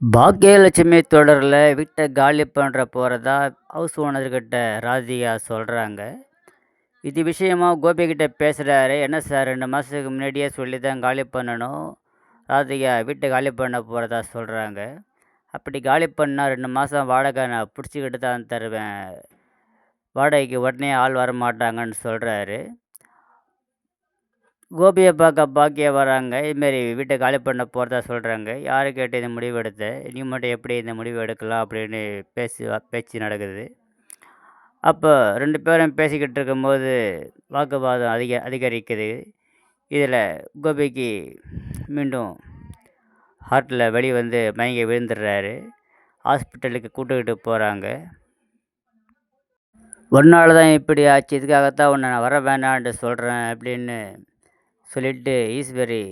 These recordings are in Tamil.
பாக்கியலட்சுமி தொடரில் வீட்டை காலி பண்ணுற போகிறதா ஹவுஸ் ஓனர்கிட்ட ராதிகா சொல்கிறாங்க இது விஷயமா கோபிகிட்ட பேசுகிறாரு என்ன சார் ரெண்டு மாதத்துக்கு முன்னாடியே சொல்லி தான் காலி பண்ணணும். ராதிகா வீட்டை காலி பண்ண போகிறதா சொல்கிறாங்க அப்படி காலி பண்ணால் ரெண்டு மாதம் வாடகை நான் பிடிச்சிக்கிட்டு தான் தருவேன். வாடகைக்கு உடனே ஆள் வர மாட்டாங்கன்னு சொல்கிறாரு கோபியை பார்க்க பாக்கியா வராங்க. இதுமாரி வீட்டை காலி பண்ண போகிறதா சொல்கிறாங்க யாரை கேட்டு இந்த முடிவு எடுத்த? நீ மட்டும் எப்படி இந்த முடிவு எடுக்கலாம் அப்படின்னு பேசி பேச்சு நடக்குது. அப்போ ரெண்டு பேரும் பேசிக்கிட்டு இருக்கும்போது வாக்குவாதம் அதிக அதிகரிக்குது. இதில் கோபிக்கு மீண்டும் ஹார்ட்டில் வெளியே வந்து மயங்கி விழுந்துடுறாரு. ஹாஸ்பிட்டலுக்கு கூட்டுக்கிட்டு போகிறாங்க ஒன்னால தான் இப்படி ஆச்சு. இதுக்காகத்தான் உன்னை நான் வர வேணான்ட்டு சொல்கிறேன் அப்படின்னு சொல்லிட்டு ஈஸ்வரி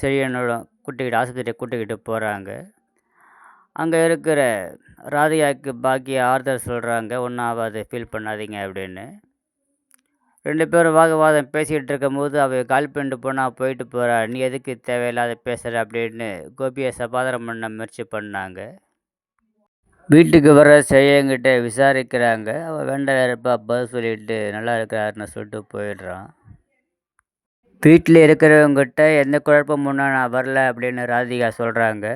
செழியனோட கூட்டிக்கிட்டு ஆஸ்பத்திரியை கூட்டிக்கிட்டு போகிறாங்க அங்கே இருக்கிற ராதிகாவுக்கு பாக்கிய ஆறுதல் சொல்கிறாங்க ஒன்றாவது ஃபீல் பண்ணாதீங்க அப்படின்னு. ரெண்டு பேரும் வாக்குவாதம் பேசிக்கிட்டு இருக்கும்போது அவள் கால் பண்ணிட்டு போனால் போயிட்டு போகிறா நீ எதுக்கு தேவையில்லாத பேசுகிற அப்படின்னு கோபியை சபாதாரம் பண்ண முயற்சி பண்ணாங்க. வீட்டுக்கு வர செய்யங்கிட்ட விசாரிக்கிறாங்க. அவள் வேண்டாம் வேறப்பா பதில் சொல்லிட்டு நல்லா இருக்கிறாருன்னு சொல்லிட்டு போயிடுறான். வீட்டில் இருக்கிறவங்ககிட்ட எந்த குழப்பமும் நான் வரல அப்படின்னு ராதிகா சொல்கிறாங்க